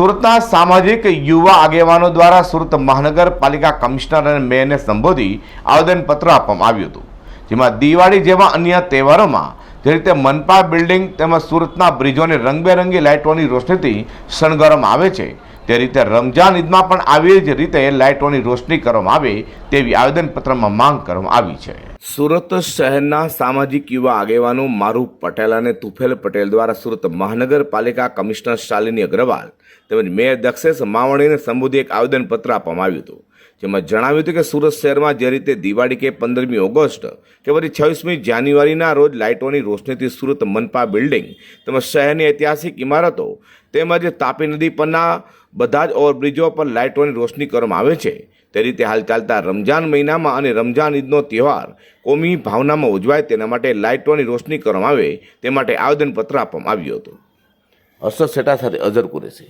સુરતના સામાજિક યુવા આગેવાનો દ્વારા સુરત મહાનગરપાલિકા કમિશનર અને મેયરને સંબોધી આવેદનપત્ર આપવામાં આવ્યું હતું. જેમાં દિવાળી જેવા અન્ય તહેવારોમાં જે રીતે મનપા બિલ્ડિંગ તેમજ સુરતના બ્રિજોને રંગબેરંગી લાઇટોની રોશનીથી શણગારવામાં આવે છે તે રીતે રમજાન ઈદમાં પણ આવી જ રીતે લાઇટોની રોશની કરવામાં આવે તેવી આવેદનપત્રમાં માંગ કરવામાં આવી છે. સુરત શહેરના સામાજિક યુવા આગેવાનો મારૂફ પટેલ અને તુફેલ પટેલ દ્વારા સુરત મહાનગરપાલિકા કમિશનર શાલિની અગ્રવાલ તેમજ મેયર દક્ષેશ માવણીને સંબોધી એક આવેદનપત્ર આપવામાં આવ્યું હતું. જેમાં જણાવ્યું હતું કે સુરત શહેરમાં જે રીતે દિવાળી કે પંદરમી ઓગસ્ટ કે પછી છવ્વીસમી જાન્યુઆરીના રોજ લાઇટોની રોશનીથી સુરત મનપા બિલ્ડિંગ તેમજ શહેરની ઐતિહાસિક ઇમારતો તેમજ તાપી નદી પરના બધા જ ઓવરબ્રિજો પર લાઇટોની રોશની કરવામાં આવે છે. તે રીતે હાલ ચાલતા રમજાન મહિનામાં અને રમજાન ઈદનો તહેવાર કોમી ભાવનામાં ઉજવાય તેના માટે લાઇટોની રોશની કરવામાં આવે તે માટે આવેદનપત્ર આપવામાં આવ્યું હતું. અસર સેટા સાથે અઝર કુરેશી.